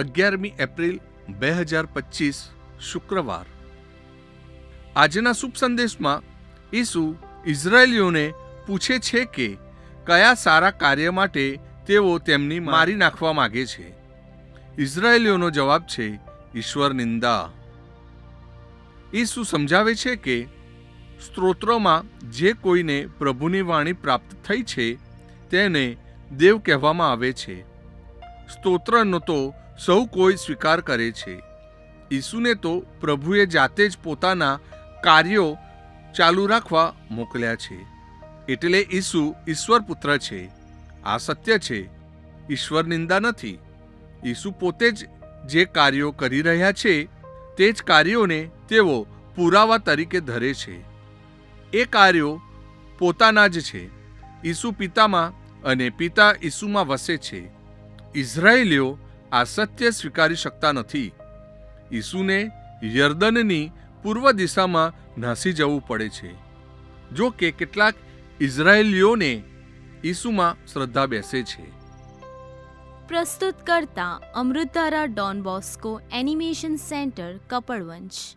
અગિયારમી એપ્રિલ બે હજાર પચીસ, શુક્રવાર. આજના શુભ સંદેશમાં ઈસુ ઇઝરાયેલીઓને પૂછે છે કે કયા સારા કાર્ય માટે તેઓ તેમની મારી નાખવા માગે છે. ઇઝરાયેલીઓનો જવાબ છે, ઈશ્વર નિંદા. ઈસુ સમજાવે છે કે સ્ત્રોત્રોમાં જે કોઈને પ્રભુની વાણી પ્રાપ્ત થઈ છે, તેને દેવ કહેવામાં આવે છે. સ્તોત્રનો તો સૌ કોઈ સ્વીકાર કરે છે. ઈસુને તો પ્રભુએ જાતે જ પોતાના કાર્યો ચાલુ રાખવા મોકલ્યા છે. એટલે ઈસુ ઈશ્વર પુત્ર છે. આ સત્ય છે. ઈશ્વર નિંદા નથી. ઈસુ પોતે જ જે કાર્યો કરી રહ્યા છે, તે જ કાર્યોને તેઓ પુરાવા તરીકે ધરે છે. એ કાર્યો પોતાના જ છે. ઈસુ પિતામાં અને પિતા ઈસુમાં વસે છે. ઇઝરાયેલીઓ આ સત્ય સ્વીકારી શકતા નથી. ઈસુને યર્દનની પૂર્વ દિશામાં નાસી જવું પડે છે. જો કે કેટલાક ઇઝરાયેલીઓને ઈસુમાં શ્રદ્ધા બેસે છે. પ્રસ્તુત કરતા અમૃતારા Don Bosco animation centre Kapadvanj